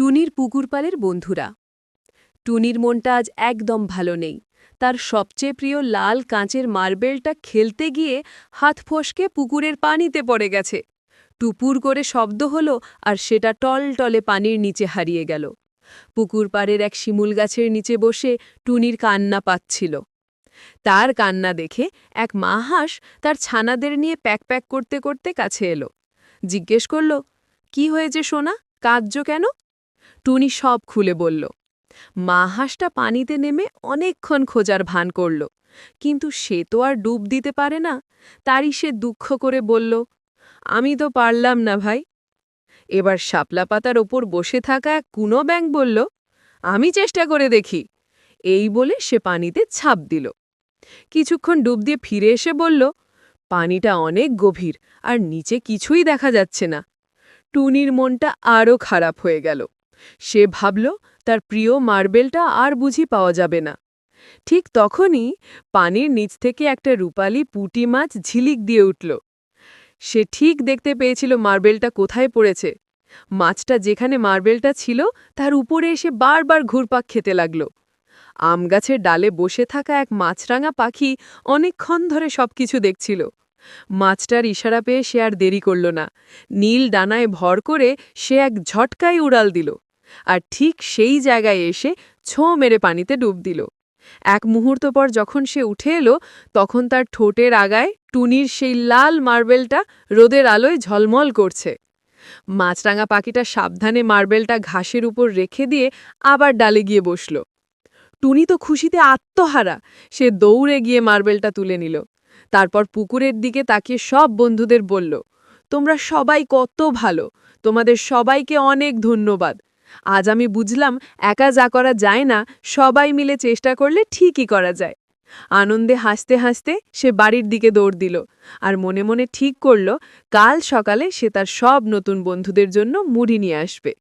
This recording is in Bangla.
টুনির পুকুরপালের বন্ধুরা। টুনির মনটা আজ একদম ভালো নেই। তার সবচেয়ে প্রিয় লাল কাঁচের মার্বেলটা খেলতে গিয়ে হাত ফসকে পুকুরের পানিতে পড়ে গেছে। টুপুর করে শব্দ হলো আর সেটা টলটলে পানির নিচে হারিয়ে গেল। পুকুর পাড়ের এক শিমুল গাছের নিচে বসে টুনির কান্না পাচ্ছিল। তার কান্না দেখে এক মা হাঁস তার ছানাদের নিয়ে প্যাক প্যাক করতে করতে কাছে এলো। জিজ্ঞেস করল, কি হয়েছে সোনা? কাঁদছ কেন? টুনি সব খুলে বলল। মা হাঁসটা পানিতে নেমে অনেকক্ষণ খোঁজার ভান করল। কিন্তু সে তো আর ডুব দিতে পারে না। তারই সে দুঃখ করে বলল, আমি তো পারলাম না ভাই। এবার শাপলা পাতার ওপর বসে থাকা এক কুনো ব্যাং বলল, আমি চেষ্টা করে দেখি। এই বলে সে পানিতে ছাপ দিল। কিছুক্ষণ ডুব দিয়ে ফিরে এসে বলল, পানিটা অনেক গভীর, আর নিচে কিছুই দেখা যাচ্ছে না। টুনির মনটা আরও খারাপ হয়ে গেল। সে ভাবল, তার প্রিয় মার্বেলটা আর বুঝি পাওয়া যাবে না। ঠিক তখনই পানির নিচ থেকে একটা রূপালি পুঁটি মাছ ঝিলিক দিয়ে উঠল। সে ঠিক দেখতে পেয়েছিল মার্বেলটা কোথায় পড়েছে। মাছটা যেখানে মার্বেলটা ছিল, তার উপরে এসে বারবার ঘুরপাক খেতে লাগল। আমগাছের ডালে বসে থাকা এক মাছরাঙা পাখি অনেকক্ষণ ধরে সবকিছু দেখছিল। মাছটার ইশারা পেয়ে সে আর দেরি করল না। নীল ডানায় ভর করে সে এক ঝটকায় উড়াল দিল। আর ঠিক সেই জায়গায় এসে ছোঁ মেরে পানিতে ডুব দিল। এক মুহূর্ত পর যখন সে উঠে এলো, তখন তার ঠোঁটের আগায় টুনির সেই লাল মার্বেলটা রোদের আলোয় ঝলমল করছে। মাছরাঙা পাখিটা সাবধানে মার্বেলটা ঘাসের উপর রেখে দিয়ে আবার ডালে গিয়ে বসল। টুনি তো খুশিতে আত্মহারা, সে দৌড়ে গিয়ে মার্বেলটা তুলে নিল। তারপর পুকুরের দিকে তাকিয়ে সব বন্ধুদের বলল, তোমরা সবাই কত ভালো, তোমাদের সবাইকে অনেক ধন্যবাদ আজ আমি বুঝলাম একা যা করা যায় না, সবাই মিলে চেষ্টা করলে ঠিকই করা যায়। আনন্দে হাসতে হাসতে সে বাড়ির দিকে দৌড় দিল আর মনে মনে ঠিক করল, কাল সকালে সে তার সব নতুন বন্ধুদের জন্য মুড়ি নিয়ে আসবে।